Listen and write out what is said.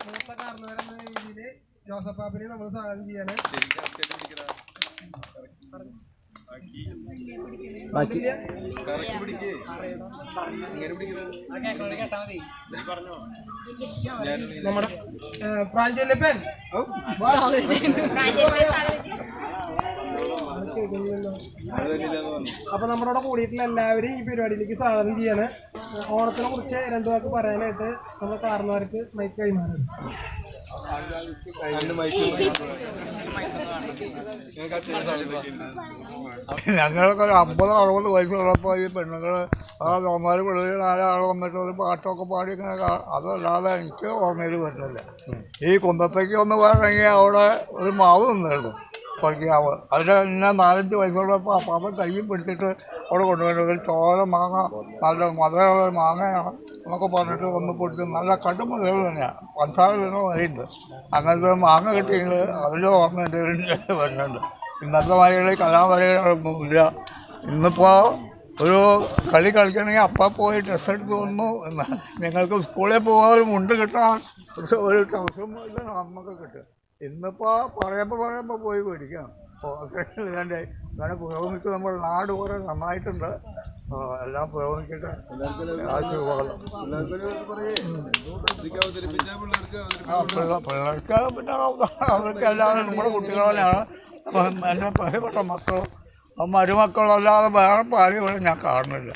മൂത്ത എന്ന രീതിയിൽ ജോസഫ് പാപ്പിനെ നമ്മൾ സ്വാഗതം ചെയ്യാണ് ബാക്കി. നമ്മുടെ പ്രാഞ്ചല്യപ്പൻ അപ്പൊ നമ്മുടെ കൂടെ കൂടിയിട്ടുള്ള എല്ലാവരും ഈ പരിപാടിയിലേക്ക് സ്വാഗതം ചെയ്യാണ്. ഓണത്തിനെ കുറിച്ച് രണ്ടു വാക്ക് പറയാനായിട്ട് നമ്മുടെ കാരണവർക്ക് മൈക്ക് കൈമാറുന്നു ഞങ്ങളൊക്കെ ഒരു അമ്പത് അറുപത് വയസ്സുള്ളപ്പോൾ ഈ പെണ്ണുങ്ങൾ ആ തോമാര് പിള്ളേർ ആരാൾ വന്നിട്ട് ഒരു പാട്ടൊക്കെ പാടി ഇങ്ങനെ അതല്ലാതെ എനിക്ക് ഓർമ്മയിൽ വരുന്നില്ല ഈ കുന്നത്തേക്ക് ഒന്ന് പറഞ്ഞെങ്കിൽ അവിടെ ഒരു മാവ് നിന്നായിരുന്നു പറിക്കാവ് അതിൽ പിന്നെ നാലഞ്ച് വയസ്സുള്ളപ്പോൾ അപ്പാപ്പൻ കയ്യും പിടിച്ചിട്ട് അവിടെ കൊണ്ടുപോയി ഒരു ചോര മാങ്ങ നല്ല മധുരമുള്ള മാങ്ങയാണ് എന്നൊക്കെ പറഞ്ഞിട്ട് ഒന്ന് പൊടിച്ച് നല്ല കടും മുതൽ തന്നെയാണ് പഞ്ചസാര തന്നെ വരെയുണ്ട്. അങ്ങനത്തെ മാങ്ങ കിട്ടിയെങ്കിൽ അതിലോ ഓർമ്മ എന്റെ വരുന്നുണ്ട്. ഇന്നത്തെ വരകളിൽ കലാവരകളൊന്നും ഇല്ല. ഇന്നിപ്പോൾ ഒരു കളി കളിക്കണമെങ്കിൽ അപ്പ പോയി ഡ്രസ്സ് എടുത്ത് വന്നു എന്ന്. നിങ്ങൾക്ക് സ്കൂളിൽ പോകാൻ ഒരു മുണ്ട് കിട്ടാൻ ഒരു- ടൗസും ട്രൗസറും നമുക്ക് കിട്ടും. ഇന്നിപ്പോൾ പറയുമ്പോൾ പറയുമ്പോൾ പോയി മേടിക്കാം. ഇതാണ്ട് അങ്ങനെ പുരോഗമിച്ച് നമ്മൾ നാട് കുറെ നന്നായിട്ടുണ്ട്. എല്ലാം പുരോഗമിക്കട്ടെ. പിള്ളേർക്ക് പിന്നെ അവർക്ക് അല്ലാതെ നമ്മുടെ കുട്ടികളെയാണ്. എന്റെ പ്രിയപ്പെട്ട മക്കളും മരുമക്കളും അല്ലാതെ വേറെ ഇവിടെ ഞാൻ കാണുന്നില്ല.